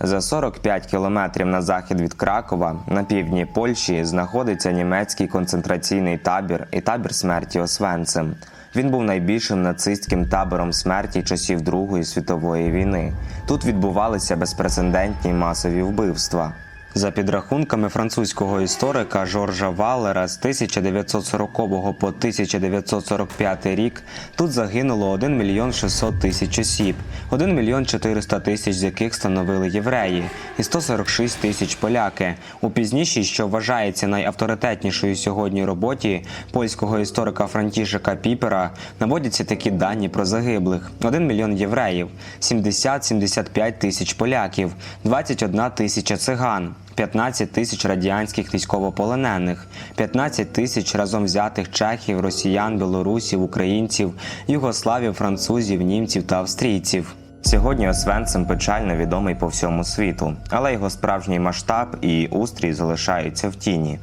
За 45 кілометрів на захід від Кракова, на півдні Польщі, знаходиться німецький концентраційний табір і табір смерті Освенцим. Він був найбільшим нацистським табором смерті часів Другої світової війни. Тут відбувалися безпрецедентні масові вбивства. За підрахунками французького історика Жоржа Валера з 1940 по 1945 рік тут загинуло 1 мільйон 600 тисяч осіб, 1 мільйон 400 тисяч з яких становили євреї, і 146 тисяч поляки. У пізнішій, що вважається найавторитетнішою сьогодні роботі польського історика Франтішека Піпера, наводяться такі дані про загиблих: 1 мільйон євреїв, 70-75 тисяч поляків, 21 тисяча циган. 15 тисяч радянських військовополонених, 15 тисяч разом взятих чехів, росіян, білорусів, українців, югославів, французів, німців та австрійців. Сьогодні Освенцим печально відомий по всьому світу, але його справжній масштаб і устрій залишаються в тіні.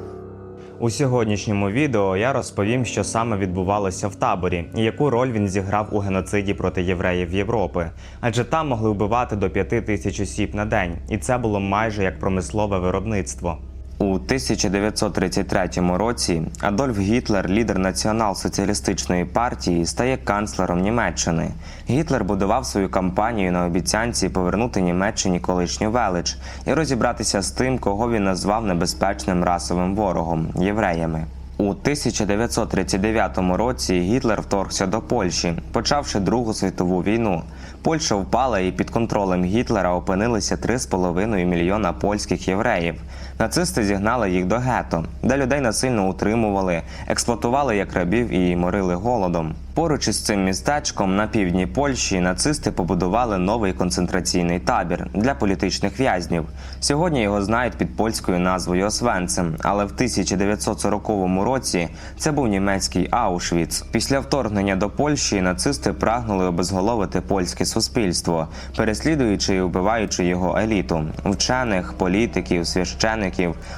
У сьогоднішньому відео я розповім, що саме відбувалося в таборі і яку роль він зіграв у геноциді проти євреїв Європи. Адже там могли вбивати до п'яти тисяч осіб на день, і це було майже як промислове виробництво. У 1933 році Адольф Гітлер, лідер націонал-соціалістичної партії, стає канцлером Німеччини. Гітлер будував свою кампанію на обіцянці повернути Німеччині колишню велич і розібратися з тим, кого він назвав небезпечним расовим ворогом євреями. У 1939 році Гітлер вторгся до Польщі, почавши Другу світову війну. Польща впала і під контролем Гітлера опинилися 3,5 мільйона польських євреїв. Нацисти зігнали їх до гетто, де людей насильно утримували, експлуатували як рабів і морили голодом. Поруч із цим містечком на півдні Польщі нацисти побудували новий концентраційний табір для політичних в'язнів. Сьогодні його знають під польською назвою Освенцим, але в 1940 році це був німецький Аушвіц. Після вторгнення до Польщі нацисти прагнули обезголовити польське суспільство, переслідуючи і вбиваючи його еліту вчених, політиків, священиків.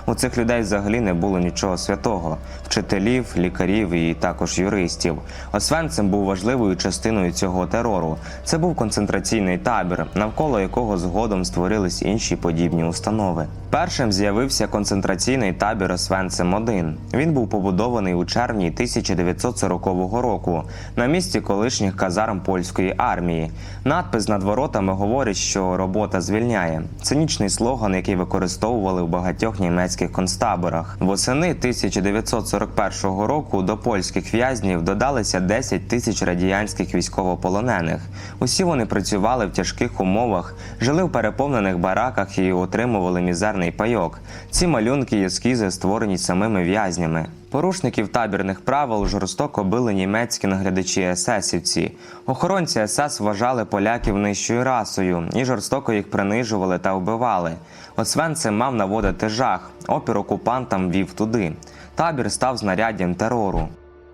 У цих людей взагалі не було нічого святого: вчителів, лікарів і також юристів. Освенцем був важливою частиною цього терору. Це був концентраційний табір, навколо якого згодом створились інші подібні установи. Першим з'явився концентраційний табір Освенцим 1 Він був побудований у червні 1940 року на місці колишніх казарм польської армії. Надпис над воротами говорить, що робота звільняє. Цинічний слоган, який використовували в багатьох німецьких концтаборах. Восени 1941 року до польських в'язнів додалися 10 тисяч радянських військовополонених. Усі вони працювали в тяжких умовах, жили в переповнених бараках і отримували мізерний пайок. Ці малюнки і ескізи створені самими в'язнями. Порушників табірних правил жорстоко били німецькі наглядачі есесівці. Охоронці СС вважали поляків нижчою расою і жорстоко їх принижували та вбивали. Освенцим мав наводити жах, опір окупантам вів туди. Табір став знаряддям терору.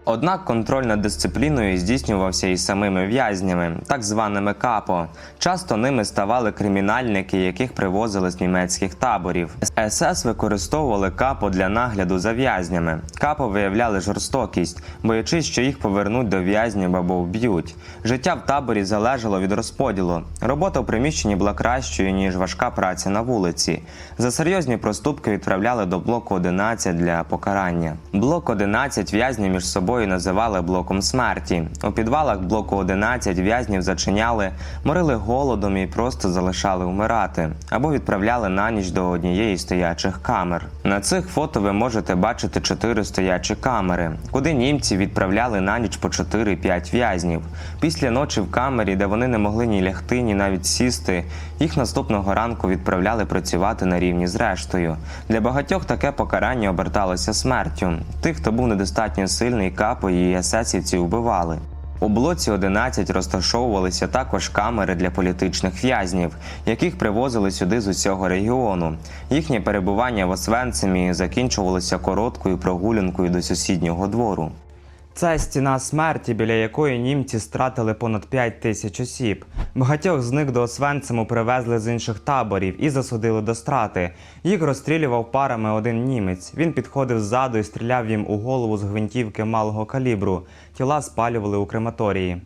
Однак контроль над дисципліною здійснювався і самими в'язнями, так званими капо. Часто ними ставали кримінальники, яких привозили з німецьких таборів. СС використовували капо для нагляду за в'язнями. Капо виявляли жорстокість, боячись, що їх повернуть до в'язнів або вб'ють. Життя в таборі залежало від розподілу. Робота в приміщенні була кращою ніж важка праця на вулиці. За серйозні проступки відправляли до блоку 11 для покарання. Блок 11 в'язні між собою називали блоком смерті. У підвалах блоку 11 в'язнів зачиняли, морили голодом і просто залишали вмирати або відправляли на ніч до однієї стоячих камер. На цих фото ви можете бачити чотири стоячі камери, куди німці відправляли на ніч по 4-5 в'язнів. Після ночі в камері, де вони не могли ні лягти, ні навіть сісти, їх наступного ранку відправляли працювати на рівні з рештою. Для багатьох таке покарання оберталося смертю. Тих, хто був недостатньо сильний, капо і есесівці вбивали. У блоці 11 розташовувалися також камери для політичних в'язнів, яких привозили сюди з усього регіону. Їхнє перебування в Освенцимі закінчувалося короткою прогулянкою до сусіднього двору. Це стіна смерті, біля якої німці стратили понад 5 тисяч осіб. Багатьох з них до Освенциму привезли з інших таборів і засудили до страти. Їх розстрілював парами один німець. Він підходив ззаду і стріляв їм у голову з гвинтівки малого калібру. Тіла спалювали у крематорії.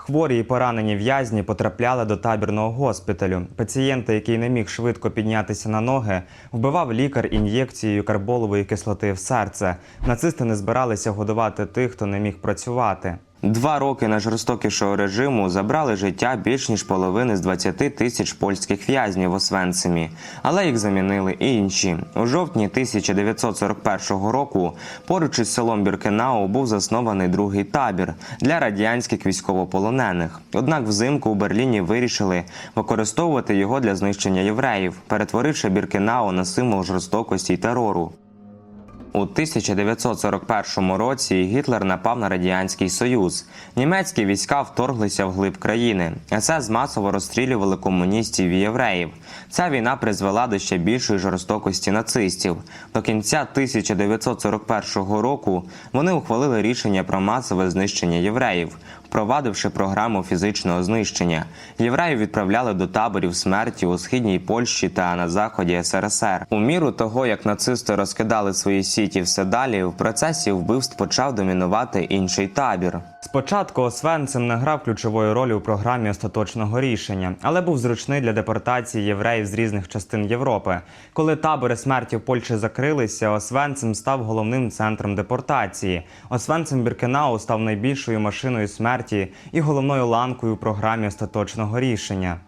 Хворі і поранені в'язні потрапляли до табірного госпіталю. Пацієнта, який не міг швидко піднятися на ноги, вбивав лікар ін'єкцією карболової кислоти в серце. Нацисти не збиралися годувати тих, хто не міг працювати. Два роки найжорстокішого режиму забрали життя більш ніж половини з 20 тисяч польських в'язнів в Освенцимі, але їх замінили і інші. У жовтні 1941 року поруч із селом Біркенау був заснований другий табір для радянських військовополонених. Однак взимку у Берліні вирішили використовувати його для знищення євреїв, перетворивши Біркенау на символ жорстокості й терору. У 1941 році Гітлер напав на радянський союз. Німецькі війська вторглися в глиб країни. СС масово розстрілювали комуністів і євреїв. Ця війна призвела до ще більшої жорстокості нацистів. До кінця 1941 року вони ухвалили рішення про масове знищення євреїв, впровадивши програму фізичного знищення. Євреїв відправляли до таборів смерті у східній Польщі та на заході СРСР. У міру того, як нацисти розкидали свої сіті все далі, в процесі вбивств почав домінувати інший табір. Спочатку Освенцим не грав ключової ролі у програмі остаточного рішення, але був зручний для депортації євреїв з різних частин Європи. Коли табори смерті в Польщі закрилися, Освенцим став головним центром депортації. Освенцим Біркенау став найбільшою машиною смерті і головною ланкою у програмі остаточного рішення.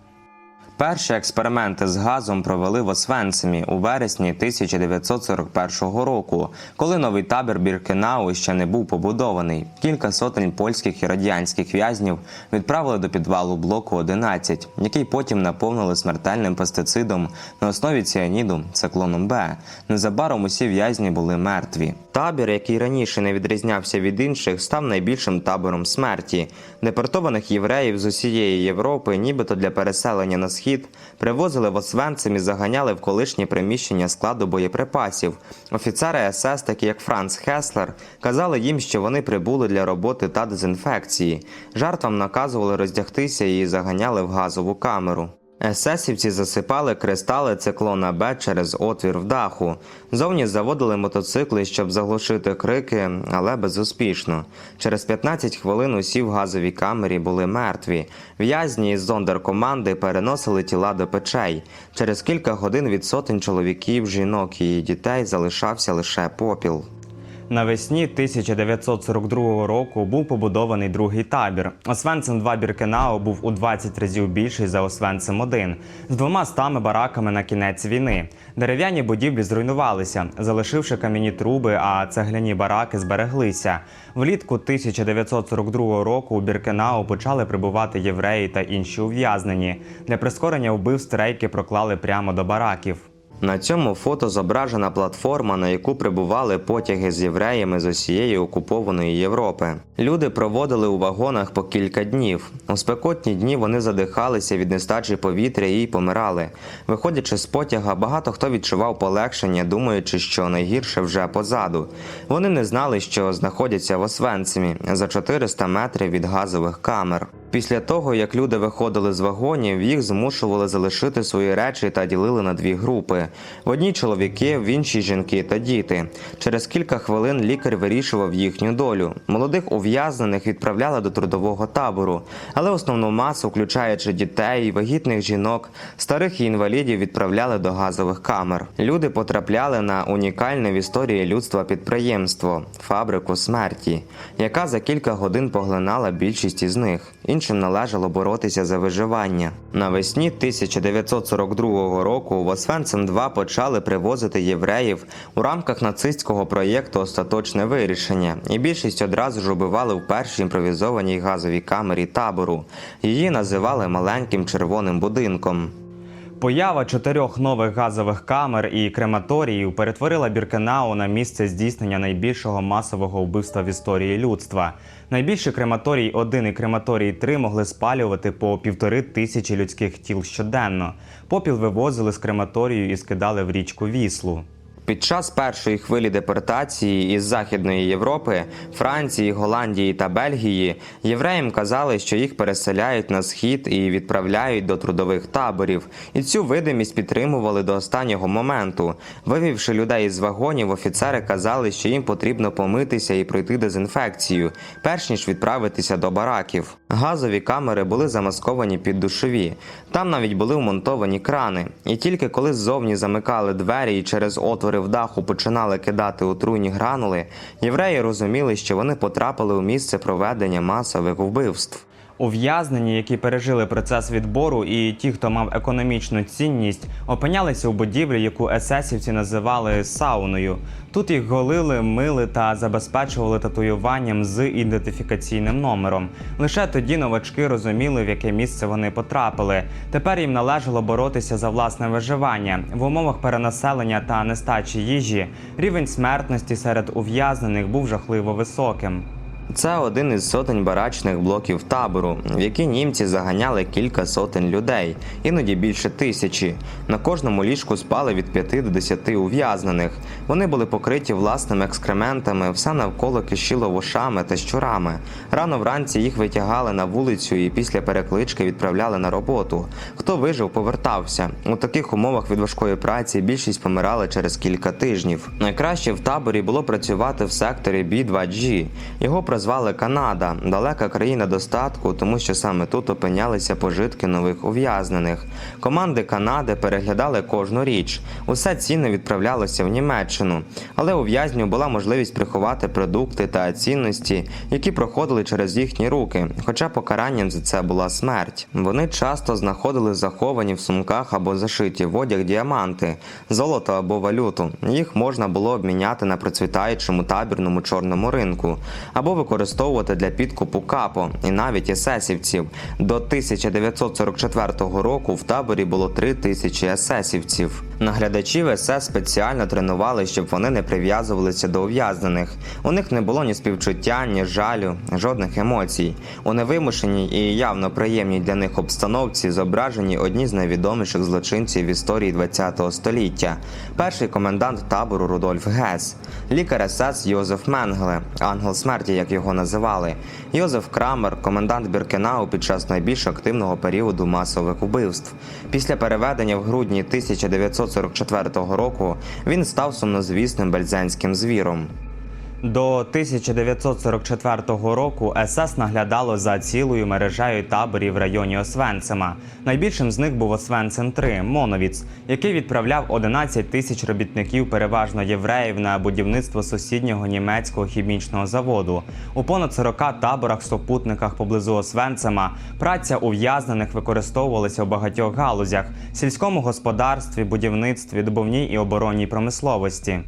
Перші експерименти з газом провели в Освенцимі у вересні 1941 року, коли новий табір Біркенау ще не був побудований. Кілька сотень польських і радянських в'язнів відправили до підвалу блоку 11, який потім наповнили смертельним пестицидом на основі ціаніду циклоном Б. Незабаром усі в'язні були мертві. Табір, який раніше не відрізнявся від інших, став найбільшим табором смерті. Депортованих євреїв з усієї Європи, нібито для переселення на схід, привозили в Освенцим і заганяли в колишнє приміщення складу боєприпасів. Офіцери СС, такі як Франц Хеслер, казали їм, що вони прибули для роботи та дезінфекції. Жертвам наказували роздягтися і заганяли в газову камеру. Есесівці засипали кристали циклона Б через отвір в даху. Зовні заводили мотоцикли, щоб заглушити крики, але безуспішно. Через 15 хвилин усі в газовій камері були мертві. В'язні із зондеркоманди переносили тіла до печей. Через кілька годин від сотень чоловіків, жінок і дітей залишався лише попіл. Навесні 1942 року був побудований другий табір. Освенцим 2 Біркенау був у 20 разів більший за Освенцим 1 з двома стами бараками на кінець війни. Дерев'яні будівлі зруйнувалися, залишивши кам'яні труби, а цегляні бараки збереглися. Влітку 1942 року у Біркенау почали прибувати євреї та інші ув'язнені. Для прискорення вбивств рейки проклали прямо до бараків. На цьому фото зображена платформа, на яку прибували потяги з євреями з усієї окупованої Європи. Люди проводили у вагонах по кілька днів. У спекотні дні вони задихалися від нестачі повітря і помирали. Виходячи з потяга, багато хто відчував полегшення, думаючи, що найгірше вже позаду. Вони не знали, що знаходяться в Освенцимі за 400 метрів від газових камер. Після того, як люди виходили з вагонів, їх змушували залишити свої речі та ділили на дві групи: в одній чоловіки, в іншій жінки та діти. Через кілька хвилин лікар вирішував їхню долю. Молодих ув'язнених відправляли до трудового табору, але основну масу, включаючи дітей, вагітних жінок, старих і інвалідів, відправляли до газових камер. Люди потрапляли на унікальне в історії людства підприємство фабрику смерті, яка за кілька годин поглинала більшість із них. Іншим належало боротися за виживання. Навесні 1942 року в Освенцим 2 почали привозити євреїв у рамках нацистського проєкту Остаточне вирішення, і більшість одразу ж убивали в першій імпровізованій газовій камері табору. Її називали маленьким червоним будинком. Поява чотирьох нових газових камер і крематоріїв перетворила Біркенау на місце здійснення найбільшого масового вбивства в історії людства. Найбільші крематорій 1 і крематорій 3 могли спалювати по півтори тисячі людських тіл щоденно. Попіл вивозили з крематорію і скидали в річку Віслу. Під час першої хвилі депортації із Західної Європи, Франції, Голландії та Бельгії євреям казали, що їх переселяють на схід і відправляють до трудових таборів. І цю видимість підтримували до останнього моменту. Вивівши людей із вагонів, офіцери казали, що їм потрібно помитися і пройти дезінфекцію, перш ніж відправитися до бараків. Газові камери були замасковані під душові. Там навіть були вмонтовані крани. І тільки коли ззовні замикали двері і через отвори в даху починали кидати отруйні гранули, євреї розуміли, що вони потрапили у місце проведення масових вбивств. Ув'язнені, які пережили процес відбору, і ті, хто мав економічну цінність, опинялися у будівлі, яку есесівці називали сауною. Тут їх голили, мили та забезпечували татуюванням з ідентифікаційним номером. Лише тоді новачки розуміли, в яке місце вони потрапили. Тепер їм належало боротися за власне виживання в умовах перенаселення та нестачі їжі. Рівень смертності серед ув'язнених був жахливо високим. Це один із сотень барачних блоків табору, в які німці заганяли кілька сотень людей, іноді більше тисячі. На кожному ліжку спали від 5 до 10 ув'язнених. Вони були покриті власними екскрементами, все навколо кишіло вушами та щурами. Рано вранці їх витягали на вулицю і після переклички відправляли на роботу. Хто вижив, повертався. У таких умовах від важкої праці більшість помирали через кілька тижнів. Найкраще в таборі було працювати в секторі B2G. Його прозвали Канада, далека країна достатку, тому що саме тут опинялися пожитки нових ув'язнених. Команди Канади переглядали кожну річ. Усе цінне відправлялося в Німеччину, але у в'язню була можливість приховати продукти та цінності, які проходили через їхні руки, хоча покаранням за це була смерть. Вони часто знаходили заховані в сумках або зашиті в одяг діаманти, золото або валюту. Їх можна було обміняти на процвітаючому табірному чорному ринку або використовувати для підкупу капо і навіть есесівців. До 1944 року в таборі було 3 тисячі есесівців. Наглядачів СС спеціально тренували, щоб вони не прив'язувалися до ув'язнених. У них не було ні співчуття, ні жалю, жодних емоцій. У невимушеній і явно приємній для них обстановці зображені одні з найвідоміших злочинців в історії ХХ століття. Перший комендант табору Рудольф Гес, лікар СС Йозеф Менгеле, ангел смерті, як його називали, Йозеф Крамер, комендант Біркенау під час найбільш активного періоду масових вбивств. Після переведення в грудні 1944 року він став сумнозвісним бельзенським звіром. До 1944 року СС наглядало за цілою мережею таборів в районі Освенцима. Найбільшим з них був Освенцим 3 Моновіц, який відправляв 11 тисяч робітників, переважно євреїв, на будівництво сусіднього німецького хімічного заводу. У понад 40 таборах-супутниках поблизу Освенцима праця ув'язнених використовувалася у багатьох галузях: сільському господарстві, будівництві, добувній і оборонній промисловості.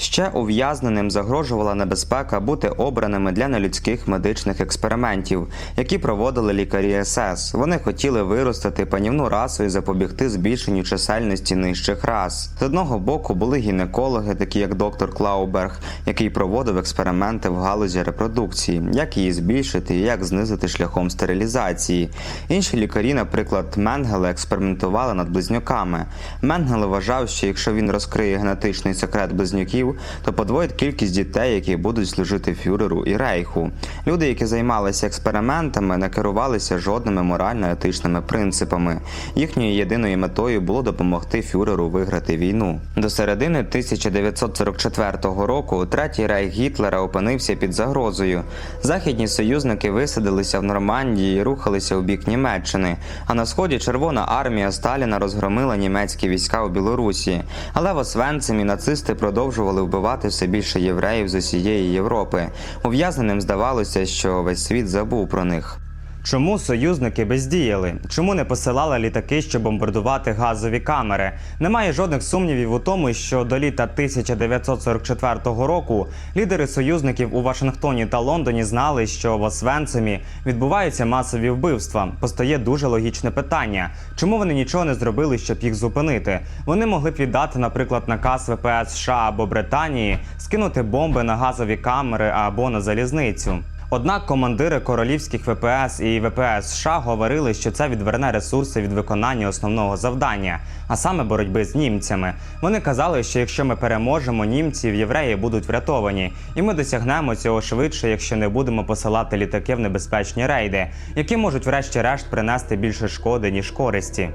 Ще ув'язненим загрожувала небезпека бути обраними для нелюдських медичних експериментів, які проводили лікарі СС. Вони хотіли виростити панівну расу і запобігти збільшенню чисельності нижчих рас. З одного боку були гінекологи, такі як доктор Клауберг, який проводив експерименти в галузі репродукції, як її збільшити і як знизити шляхом стерилізації. Інші лікарі, наприклад, Менгеле, експериментували над близнюками. Менгеле вважав, що якщо він розкриє генетичний секрет близнюків, то подвоїть кількість дітей, які будуть служити фюреру і рейху. Люди, які займалися експериментами, не керувалися жодними морально-етичними принципами. Їхньою єдиною метою було допомогти фюреру виграти війну. До середини 1944 року третій рейх Гітлера опинився під загрозою. Західні союзники висадилися в Нормандії і рухалися у бік Німеччини. А на сході Червона армія Сталіна розгромила німецькі війська у Білорусі. Але в Освенцимі нацисти продовжували вбивати все більше євреїв з усієї Європи. Ув'язненим здавалося, що весь світ забув про них. Чому союзники бездіяли? Чому не посилали літаки, щоб бомбардувати газові камери? Немає жодних сумнівів у тому, що до літа 1944 року лідери союзників у Вашингтоні та Лондоні знали, що в Освенцимі відбуваються масові вбивства. Постає дуже логічне питання: чому вони нічого не зробили, щоб їх зупинити? Вони могли б віддати, наприклад, наказ ВПС США або Британії скинути бомби на газові камери або на залізницю. Однак командири королівських ВПС і ВПС США говорили, що це відверне ресурси від виконання основного завдання, а саме боротьби з німцями. Вони казали, що якщо ми переможемо, німців євреї будуть врятовані, і ми досягнемо цього швидше, якщо не будемо посилати літаки в небезпечні рейди, які можуть врешті-решт принести більше шкоди ніж користі.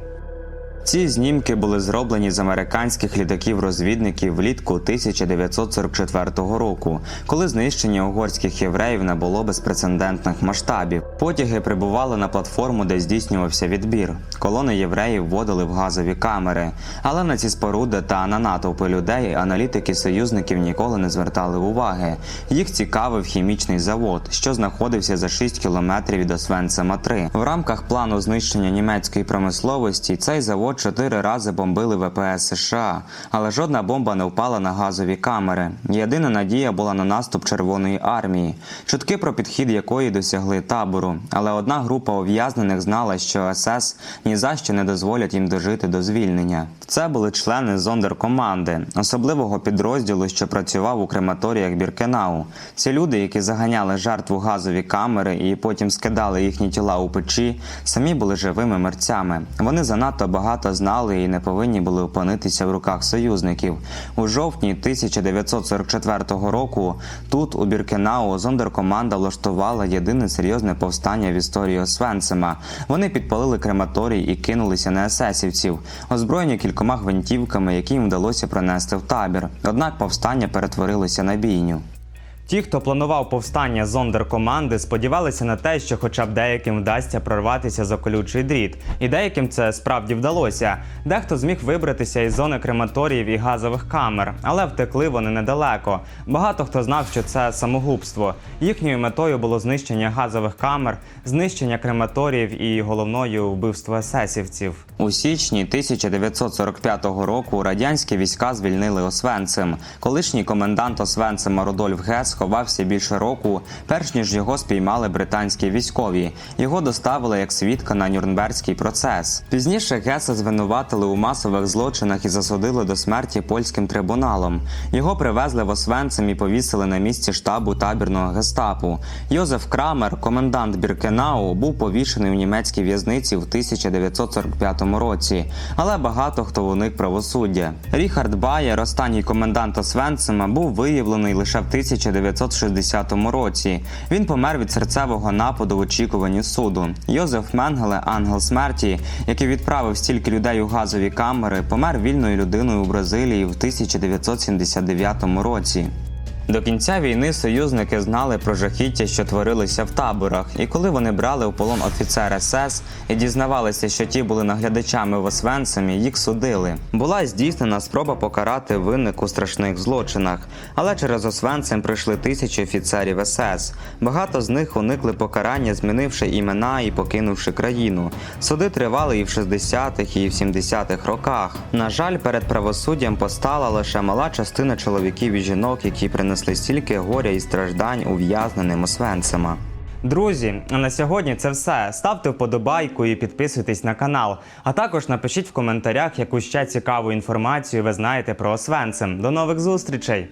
Ці знімки були зроблені з американських літаків-розвідників влітку 1944 року, коли знищення угорських євреїв набуло безпрецедентних масштабів. Потяги прибували на платформу, де здійснювався відбір. Колони євреїв вводили в газові камери. Але на ці споруди та на натовпи людей аналітики союзників ніколи не звертали уваги. Їх цікавив хімічний завод, що знаходився за 6 кілометрів від Освенцима 3 В рамках плану знищення німецької промисловості цей завод чотири рази бомбили ВПС США, але жодна бомба не впала на газові камери. Єдина надія була на наступ Червоної армії, чутки про підхід якої досягли табору. Але одна група ув'язнених знала, що СС ні за що не дозволять їм дожити до звільнення. Це були члени зондеркоманди, особливого підрозділу, що працював у крематоріях Біркенау. Ці люди, які заганяли жертву газові камери і потім скидали їхні тіла у печі, самі були живими мерцями. Вони занадто багато знали і не повинні були опинитися в руках союзників. У жовтні 1944 року тут, у Біркенау, зондеркоманда влаштувала єдине серйозне повстання в історії Освенцима. Вони підпалили крематорій і кинулися на есесівців, озброєні кількома гвинтівками, які їм вдалося пронести в табір. Однак повстання перетворилося на бійню. Ті, хто планував повстання зондеркоманди, сподівалися на те, що хоча б деяким вдасться прорватися за колючий дріт, і деяким це справді вдалося. Дехто зміг вибратися із зони крематоріїв і газових камер, але втекли вони недалеко. Багато хто знав, що це самогубство. Їхньою метою було знищення газових камер, знищення крематоріїв і головною вбивство есесівців. У січні 1945 року радянські війська звільнили Освенцим. Колишній комендант Освенцима Рудольф Гес ховався більше року, перш ніж його спіймали британські військові. Його доставили як свідка на Нюрнберзький процес. Пізніше Геса звинуватили у масових злочинах і засудили до смерті польським трибуналом. Його привезли в Освенцим і повісили на місці штабу табірного гестапу. Йозеф Крамер, комендант Біркенау, був повішений в німецькій в'язниці в 1945 році, але багато хто уник правосуддя. Ріхард Баєр, останній комендант Освенцима, був виявлений лише в 1960 році. Він помер від серцевого нападу в очікуванні суду. Йозеф Менгеле, ангел смерті, який відправив стільки людей у газові камери, помер вільною людиною у Бразилії в 1979 році. До кінця війни союзники знали про жахіття, що творилися в таборах, і коли вони брали у полон офіцер СС і дізнавалися, що ті були наглядачами в Освенцимі, їх судили. Була здійснена спроба покарати винних у страшних злочинах, але через Освенцим прийшли тисячі офіцерів СС. Багато з них уникли покарання, змінивши імена і покинувши країну. Суди тривали і в 60-х, і в 70-х роках. На жаль, перед правосуддям постала лише мала частина чоловіків і жінок, які принесли стільки горя і страждань ув'язненим Освенцима. Друзі, на сьогодні це все. Ставте вподобайку і підписуйтесь на канал. А також напишіть в коментарях, яку ще цікаву інформацію ви знаєте про Освенцем. До нових зустрічей!